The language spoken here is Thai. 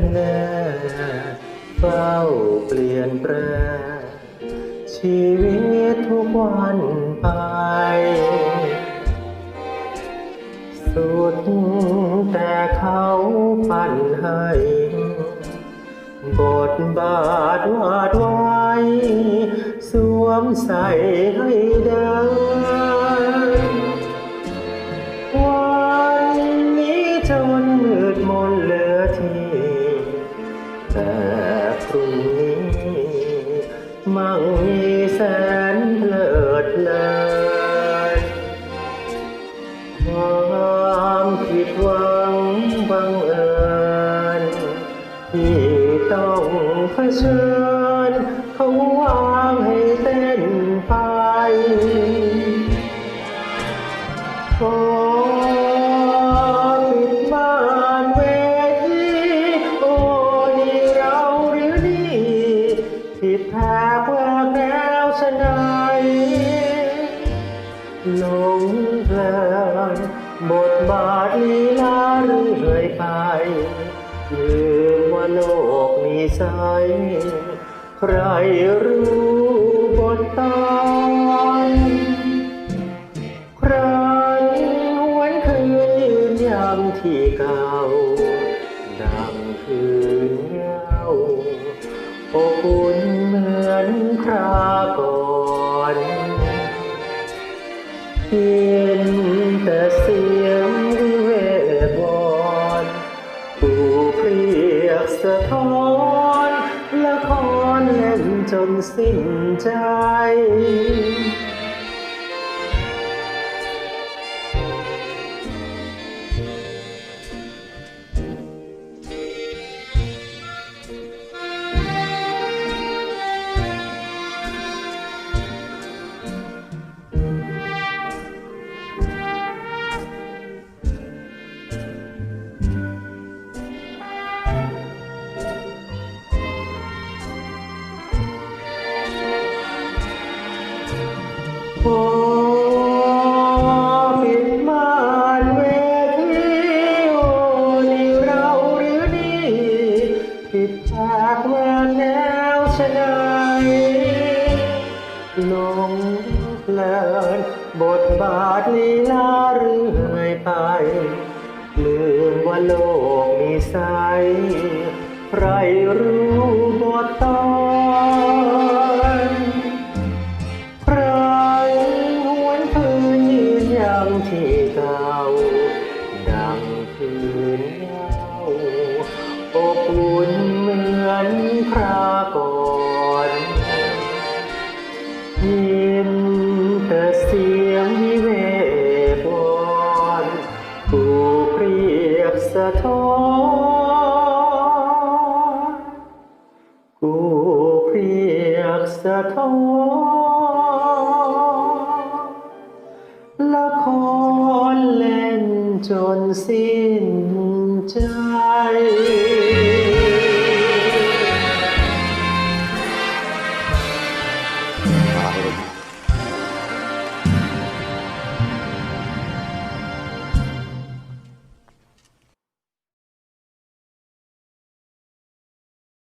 นแน่เฝ้าเปลี่ยนแปลงชีวิตทุกวันไป สุดแต่เขาปั่นให้บทบาทวาดไว้ สวมใส่ให้ได้ พรุ่งนี้มั่งมีแสนเลิศเลยความผิดหวังบังเอิญที่ต้องเผชิญเขาวา ดแพ้เพื่อแนวชะไหนหลงเพลินบทบาทลีลาเรื่อยไปลืมว่าโลกมีไซใครรู้บทตอนครั้นหวนคืนยืนยามที่เก่า ดังคืนเงา อบอุ่นเหมือนคราก่อนเพียงแต่เสียงวิเวกวอนผู้เปรียกสะท้อนละครเล่นจนสิ้นใจ ลงเพลินบทบาทลีลาเรื่อยไป ลืมว่าโลกมีไซใครรู้ คราก่อนยินแต่เสียงวิเวกวอนกูเปรียบสะท้อนกูเพียกสะท้อนละครเล่นจนสิ้นใจ